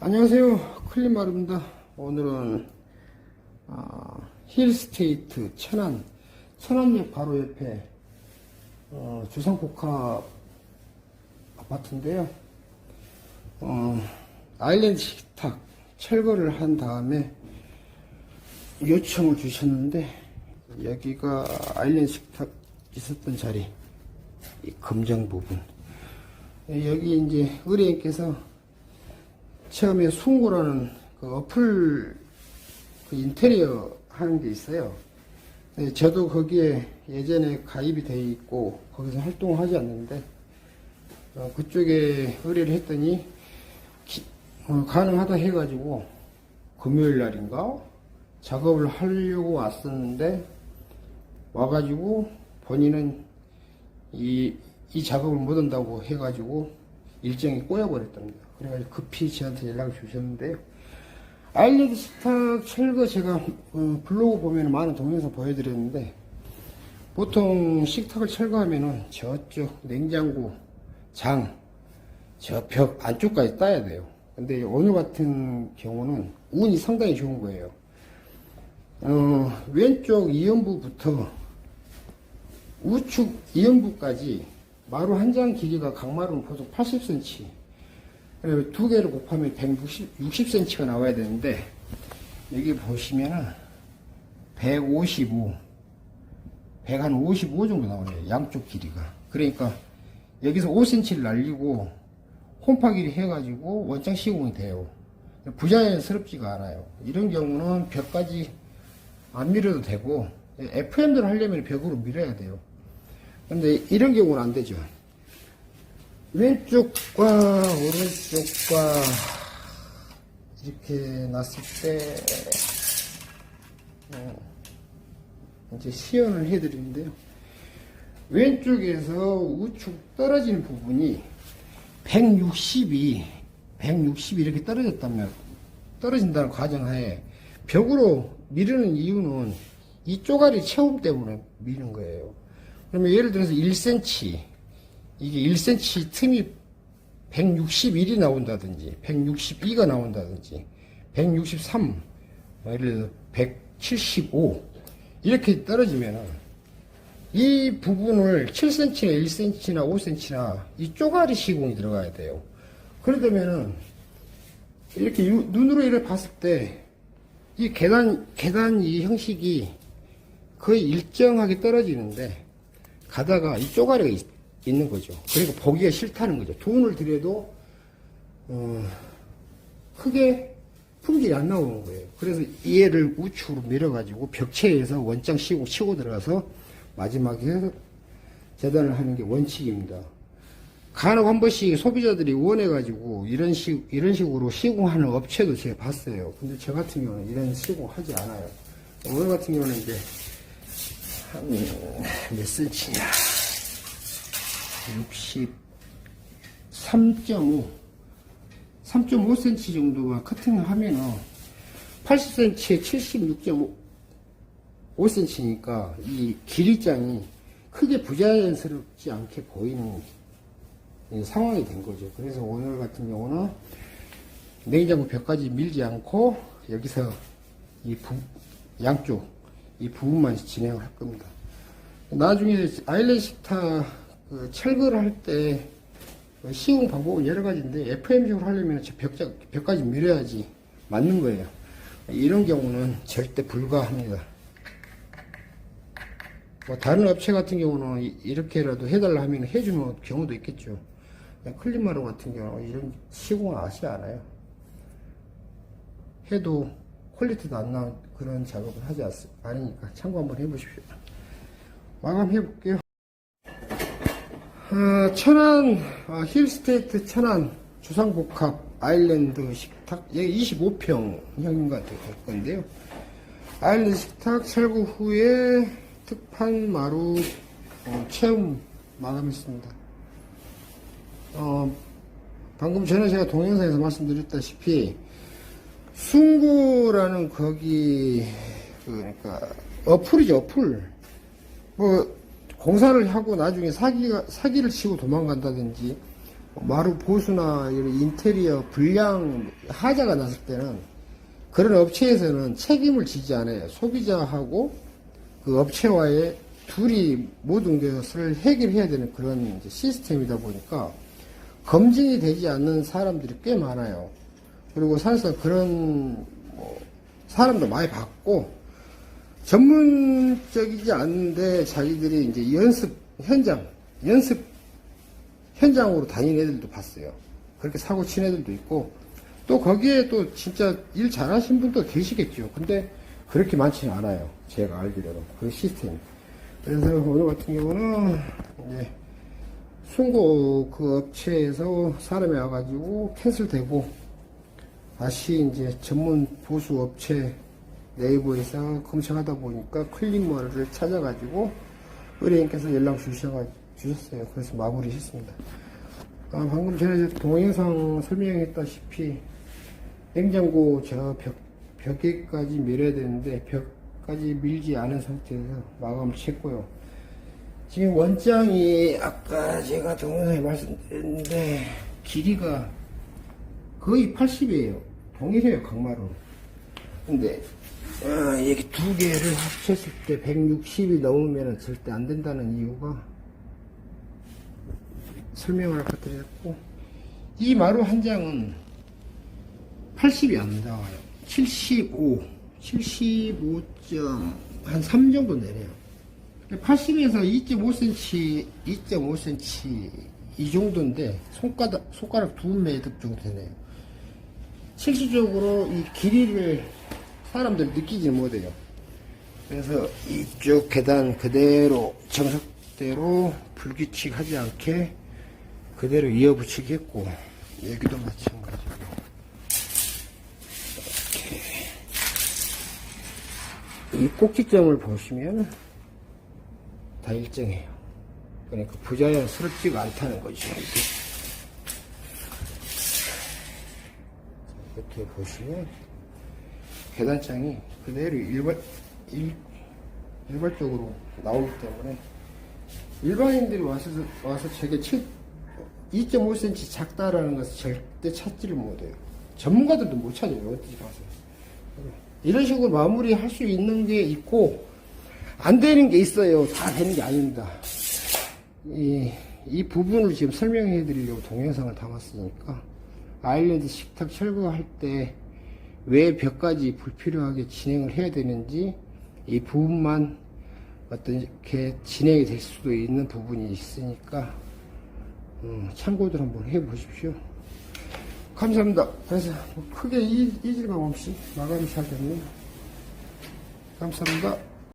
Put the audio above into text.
안녕하세요. 클린마루입니다. 오늘은 아, 힐스테이트 천안 천안역 바로 옆에 어, 주상복합 아파트인데요. 어, 아일랜드 식탁 철거를 한 다음에 요청을 주셨는데 여기가 아일랜드 식탁 있었던 자리 이 검정 부분 여기 이제 의뢰인께서 처음에 숭고라는 그 어플 그 인테리어 하는 게 있어요. 네, 저도 거기에 예전에 가입이 돼 있고 거기서 활동을 하지 않는데 어, 그쪽에 의뢰를 했더니 기- 어, 가능하다 해가지고 금요일 날인가 작업을 하려고 왔었는데 와가지고 본인은 이, 이 작업을 못 한다고 해가지고 일정이 꼬여버렸답니다. 그래가지고 급히 저한테 연락을 주셨는데요. 아일랜드 식탁 철거 제가 어, 블로그 보면 많은 동영상 보여드렸는데 보통 식탁을 철거하면은 저쪽 냉장고 장, 저 벽 안쪽까지 따야 돼요. 근데 오늘 같은 경우는 운이 상당히 좋은 거예요. 어, 왼쪽 이연부부터 우측 이연부까지 마루 한 장 길이가 강마루는 보통 80cm. 그리고 두 개를 곱하면 160, 60cm가 나와야 되는데, 여기 보시면은 155, 155 정도 나오네요. 양쪽 길이가. 그러니까 여기서 5cm를 날리고 홈파기를 해가지고 원장 시공이 돼요. 부자연스럽지가 않아요. 이런 경우는 벽까지 안 밀어도 되고, FM대로 하려면 벽으로 밀어야 돼요. 근데 이런 경우는 안 되죠. 왼쪽과 오른쪽과 이렇게 놨을 때 어, 이제 시연을 해드리는데요. 왼쪽에서 우측 떨어지는 부분이 160이 160이 이렇게 떨어졌다면 떨어진다는 가정하에 벽으로 미루는 이유는 이 쪼가리 체험 때문에 미는 거예요. 그러면 예를 들어서 1cm 이게 1cm 틈이 161이 나온다든지 162가 나온다든지 163 예를 들어서 175 이렇게 떨어지면은 이 부분을 7cm나 1cm나 5cm나 이 쪼가리 시공이 들어가야 돼요. 그러려면은 이렇게 유- 눈으로 이렇게 봤을 때 이 계단 계단 이 형식이 거의 일정하게 떨어지는데 가다가 이 쪼가리가 있, 는 거죠. 그러니까 보기가 싫다는 거죠. 돈을 들여도 어, 크게 품질이 안 나오는 거예요. 그래서 얘를 우측으로 밀어가지고 벽체에서 원장 시고 치고 들어가서 마지막에 재단을 하는 게 원칙입니다. 간혹 한 번씩 소비자들이 원해가지고 이런 식, 이런 식으로 시공하는 업체도 제가 봤어요. 근데 저 같은 경우는 이런 시공하지 않아요. 오늘 같은 경우는 이제 한 몇 센치냐. 63.5. 3.5cm 정도만 커팅을 하면은 80cm에 76.5cm니까 이 길이장이 크게 부자연스럽지 않게 보이는 이 상황이 된 거죠. 그래서 오늘 같은 경우는 냉장고 벽까지 밀지 않고 여기서 이 부, 양쪽 이 부분만 진행을 할 겁니다. 나중에 아일랜드 식탁 그 철거를 할 때 시공 방법은 여러 가지인데 FM식으로 하려면 저 벽자, 벽까지 밀어야지 맞는 거예요. 이런 경우는 절대 불가합니다. 뭐 다른 업체 같은 경우는 이- 이렇게라도 해달라 하면 해주는 경우도 있겠죠. 클린마루 같은 경우는 이런 시공을 아시 않아요. 해도 퀄리티도 안 나온 그런 작업을 하지 않, 않으니까 참고 한번 해보십시오. 마감해 볼게요. 어, 천안 어, 힐스테이트 천안 주상복합 아일랜드 식탁 여기 25평형인 것 같아요 될 건데요. 아일랜드 식탁 철거 후에 특판 마루 어, 체험 마감했습니다. 어, 방금 전에 제가 동영상에서 말씀드렸다시피 숭고라는 거기 그러니까 어플이죠 어플 뭐 공사를 하고 나중에 사기가 사기를 치고 도망간다든지 마루 보수나 인테리어 불량 하자가 났을 때는 그런 업체에서는 책임을 지지 않아요. 소비자하고 그 업체와의 둘이 모든 것을 해결해야 되는 그런 시스템이다 보니까 검증이 되지 않는 사람들이 꽤 많아요. 그리고 사실상 그런 뭐 사람도 많이 봤고 전문적이지 않은데 자기들이 이제 연습 현장 연습 현장으로 다니는 애들도 봤어요. 그렇게 사고 친 애들도 있고 또 거기에 또 진짜 일 잘하신 분도 계시겠죠. 근데 그렇게 많지는 않아요. 제가 알기로는 그 시스템이. 그래서 오늘 같은 경우는 이제 순고 그 업체에서 사람이 와가지고 캔슬되고 다시 이제 전문 보수 업체 네이버에서 검색하다 보니까 클릭머를 찾아가지고 의뢰인께서 연락 주셔가 주셨어요. 그래서 마무리 했습니다. 아, 방금 전에 동영상 설명했다시피 냉장고 저 벽, 벽에까지 밀어야 되는데 벽까지 밀지 않은 상태에서 마감을 쳤고요. 지금 원장이 아까 제가 동영상에 말씀드렸는데 길이가 거의 80이에요. 동일해요, 강마루. 근데 아, 이렇게 두 개를 합쳤을 때 160이 넘으면 절대 안 된다는 이유가 설명을 아까 드렸고 이 마루 한 장은 80이 안 나와요. 75, 75.한3 정도 내려요. 80에서 2.5cm, 2.5cm 이 정도인데 손가락 손가락 두 매듭 정도 되네요. 실질적으로 이 길이를 사람들 느끼지 못해요. 그래서 이쪽 계단 그대로 정석대로 불규칙하지 않게 그대로 이어붙이기 했고 여기도 마찬가지고 이렇게 이 꼭지점을 보시면 다 일정해요. 그러니까 부자연스럽지가 않다는 거죠. 이렇게 보시면 계단장이 그대로 일반 일, 일괄적으로 나오기 때문에 일반인들이 와서 와서 7 2.5cm 작다라는 것을 절대 찾지를 못해요. 전문가들도 못 찾아요. 어디 가서 이런 식으로 마무리할 수 있는 게 있고 안 되는 게 있어요. 다 되는 게 아닙니다. 이, 이 부분을 지금 설명해 드리려고 동영상을 담았으니까 아일랜드 식탁 철거할 때 왜 벽까지 불필요하게 진행을 해야 되는지 이 부분만 이렇게 진행이 될 수도 있는 부분이 있으니까 음, 참고들 한번 해 보십시오. 감사합니다. 그래서 뭐 크게 이, 잊을 감 없이 마감이 잘 됐네요. 감사합니다.